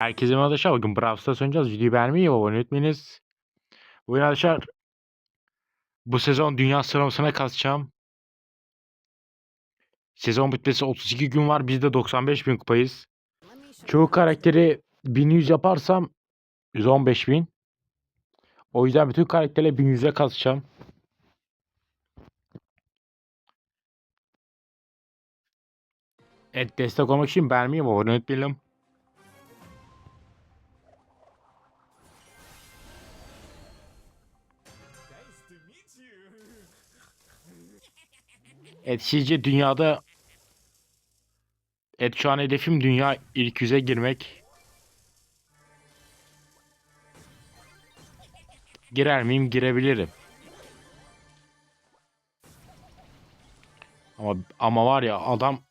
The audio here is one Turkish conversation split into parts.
Herkese merhaba arkadaşlar. Bugün Brawl Stars oynayacağız. Videoyu beğenmeyi ve abone etmeniz. Bugün arkadaşlar bu sezon dünya sıralamasına kasacağım. Sezon bitmesi 32 gün var. Biz de 95 bin kupayız. Çoğu karakteri 1100 yaparsam 115 bin. O yüzden bütün karakterleri 1100'e kasacağım. Evet destek olmak için beğenmeyi ve abone etmeyelim. Evet sizce dünyada Evet şu an hedefim dünya ilk yüze girmek. Girer miyim? Girebilirim. Ama ama var ya adam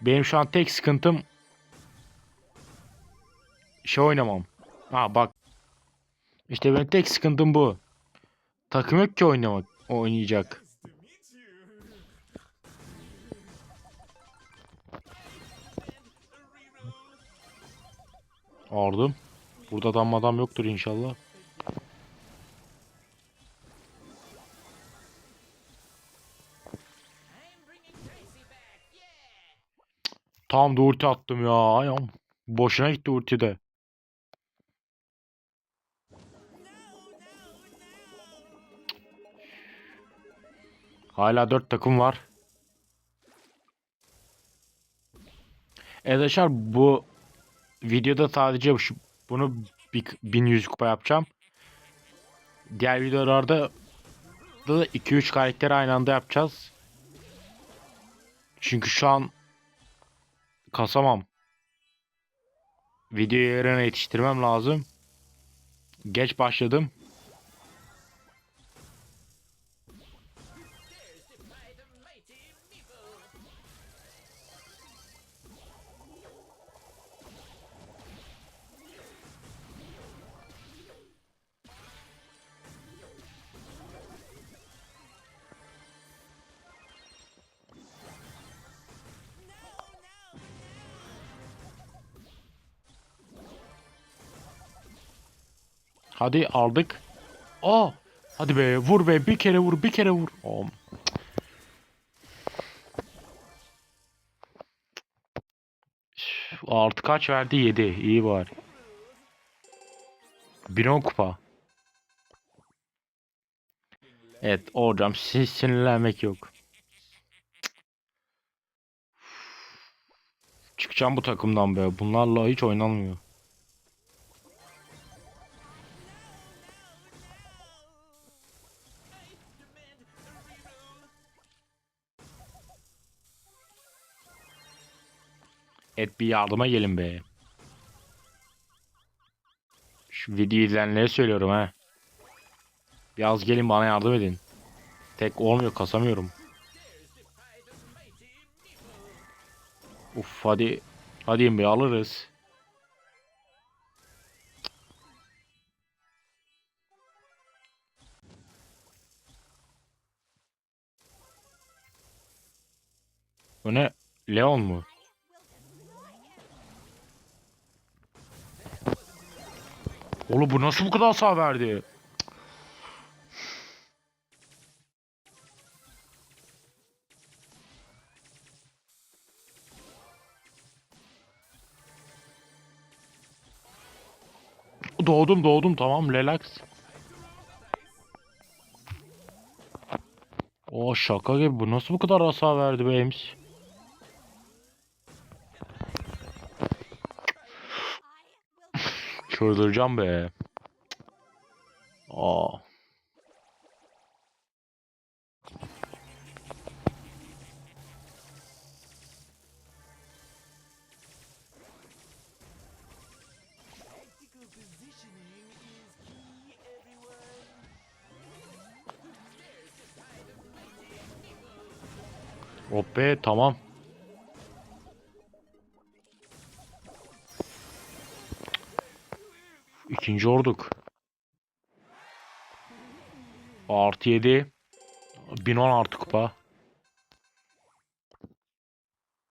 Benim şu an tek sıkıntım şey oynamam. Ha bak. İşte benim tek sıkıntım bu. Takım yok ki oynamak, oynayacak. Aldım. Burada adam adam yoktur inşallah. Tam da ulti attım ya. Ayağım. Boşuna gitti ulti de. Hala 4 takım var. Evet arkadaşlar bu videoda sadece şu, bunu bir- 1100 kupa yapacağım. Diğer videolarda da 2-3 karakteri aynı anda yapacağız. Çünkü şu an kasamam. Videoyu yarına yetiştirmem lazım. Geç başladım. Hadi aldık. Aa! Hadi be vur be bir kere vur bir kere vur. Om. Üf, Artı kaç verdi? 7. İyi bari. 1010 kupa. Evet siz sinirlenmek yok. Çıkacağım bu takımdan be. Bunlarla hiç oynanmıyor. Evet bir yardıma gelin be. Şu videoyu izleyenlere söylüyorum ha. Biraz gelin bana yardım edin. Tek olmuyor kasamıyorum. Uf hadi. Hadi be alırız. Bu ne? Leon mu? Oğlum bu nasıl bu kadar hasar verdi? Doğdum doğdum tamam relax. O şaka gibi bu nasıl bu kadar hasar verdi be? Çıldıracağım be. Aa. Hop be tamam. İkinci olduk. Artı 7. 1016 kupa.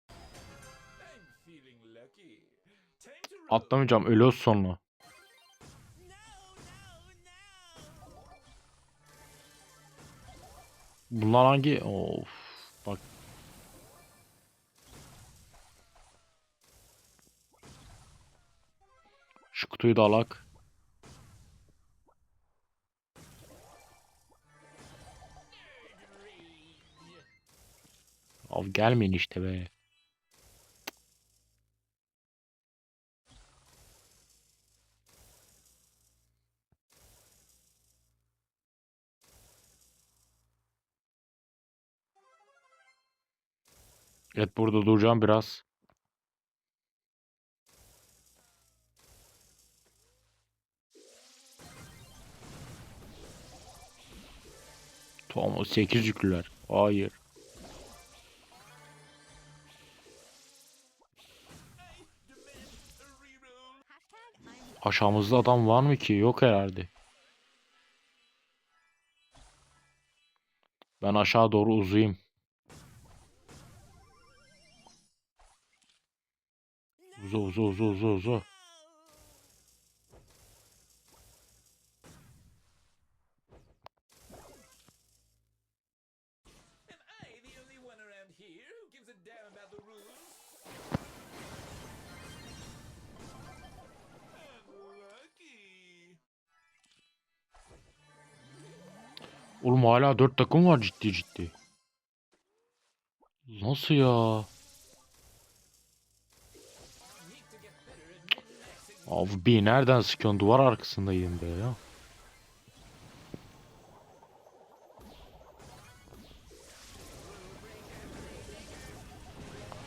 I'm feeling lucky. Time to roll. Atlamayacağım ölüyoruz sonra. Bunlar hangi? Of. Bak. Şu kutuyu da alak. Abi gelmeyin işte be. Evet burada duracağım biraz. Tamam 8 yüklüler. Hayır. Aşağımızda adam var mı ki? Yok herhalde. Ben aşağı doğru uzayayım. Uza uza uza uza uza. Oğlum hala 4 takım var ciddi ciddi. Nasıl ya? Abi bir nereden sıkıyorsun? Duvar arkasındayım be ya.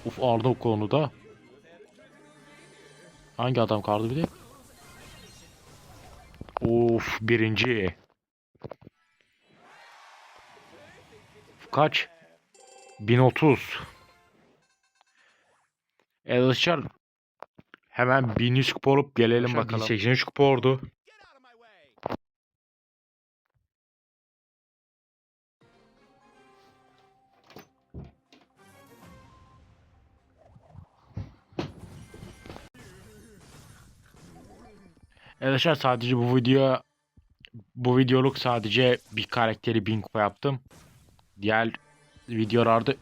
Uf Arda o konuda. Hangi adam kaldı bir de? Of birinci. Kaç? 1030. Arkadaşlar hemen 1100 kupa olup gelelim bakalım. 1083 kupa oldu. Arkadaşlar sadece bu video bu videoluk sadece bir karakteri 1000 kupa yaptım. Diğer videolarda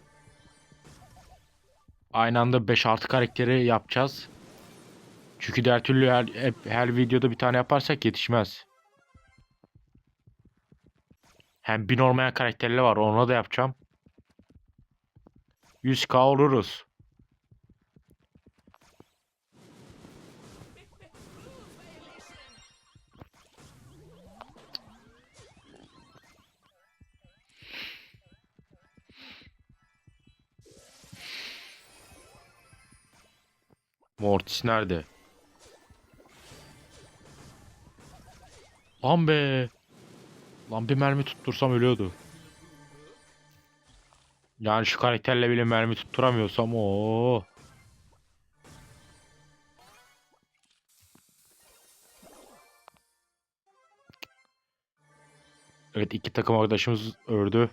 aynı anda 5-6 karakteri yapacağız. Çünkü diğer türlü her, hep, her videoda bir tane yaparsak yetişmez. Hem 1000 olmayan karakterler var ona da yapacağım. 100k oluruz. Mortis nerede? Lan be. Lan bir mermi tuttursam ölüyordu. Yani şu karakterle bile mermi tutturamıyorsam o. Evet iki takım arkadaşımız öldü.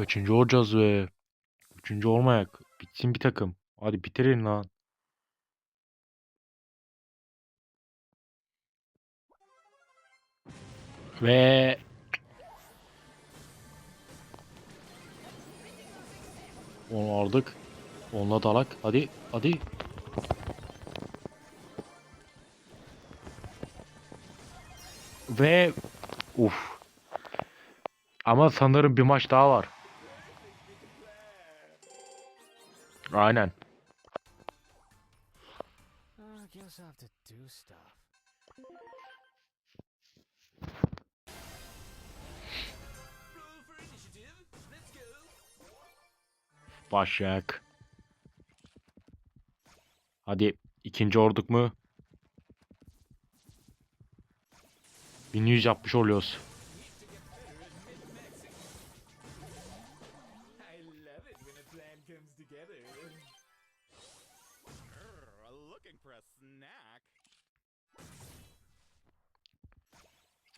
Kaçıncı olacağız be? Üçüncü olmayak. Bitsin bir takım. Hadi bitirin lan. Ve onu aldık. Onunla dalak. Hadi hadi. Ve uf. Ama sanırım bir maç daha var. Go. Başak. Hadi ikinci orduk mu? 1100 yapmış oluyoruz.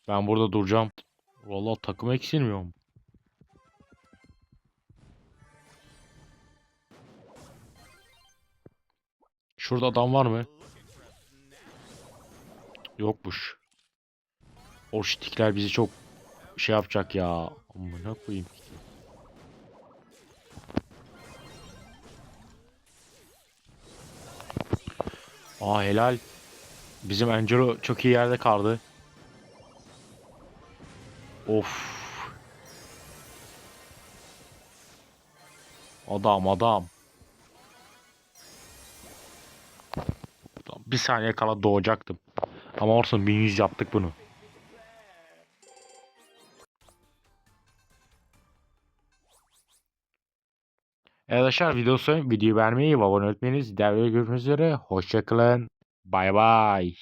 Ben burada duracağım. Vallahi takım eksilmiyorum. Şurada adam var mı? Yokmuş. O şitikler bizi çok şey yapacak ya. Amına koyayım. Aa helal. Bizim Angelo çok iyi yerde kaldı. Of. Adam adam. Bir saniye kala doğacaktım. Ama olsun 1100 yaptık bunu. Evet arkadaşlar videosu videoyu beğenmeyi ve abone olmayı unutmayınız. Videoda görüşmek üzere. Hoşçakalın. Bay bay.